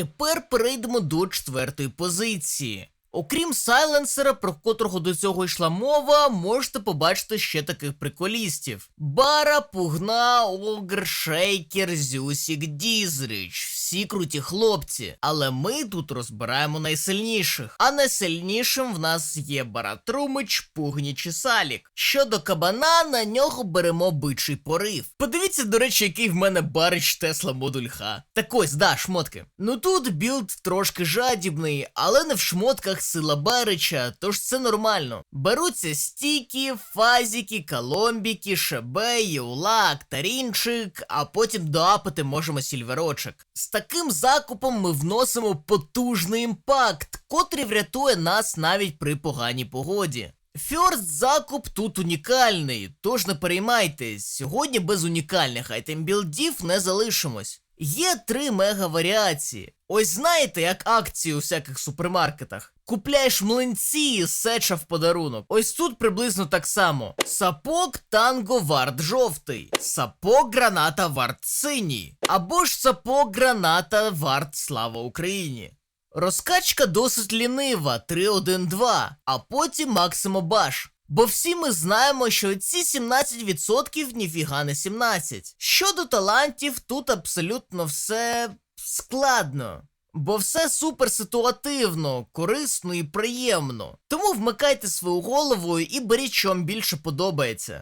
Тепер перейдемо до четвертої позиції. Окрім сайленсера, про котрого до цього йшла мова, можете побачити ще таких приколістів: Бара, Пугна, Огр, Шейкер, Зюсік, Дізрич. Всі круті хлопці. Але ми тут розбираємо найсильніших. А найсильнішим в нас є Баратрумич, Пугніч і Салік. Щодо кабана, на нього беремо бичий порив. Подивіться, до речі, який в мене барич Тесла модуль Х. Так ось, да, шмотки. Ну тут білд трошки жадібний, але не в шмотках сила барича, тож це нормально. Беруться стіки, фазіки, коломбіки, шебе, юлак, тарінчик, а потім доапити можемо сільверочок. З таким закупом ми вносимо потужний імпакт, котрий врятує нас навіть при поганій погоді. Фьорст закуп тут унікальний, тож не переймайтесь, сьогодні без унікальних айтем-білдів не залишимось. Є три мега варіації. Ось знаєте, як акції у всяких супермаркетах. Купляєш млинці, сеча в подарунок. Ось тут приблизно так само. Сапог танго вард жовтий, сапог граната вард синій, або ж сапог граната вард слава Україні. Розкачка досить лінива 3-1-2, а потім Максимо Баш. Бо всі ми знаємо, що ці 17% ніфіга не 17. Щодо талантів, тут абсолютно все складно. Бо все супер ситуативно, корисно і приємно. Тому вмикайте свою голову і беріть, що вам більше подобається.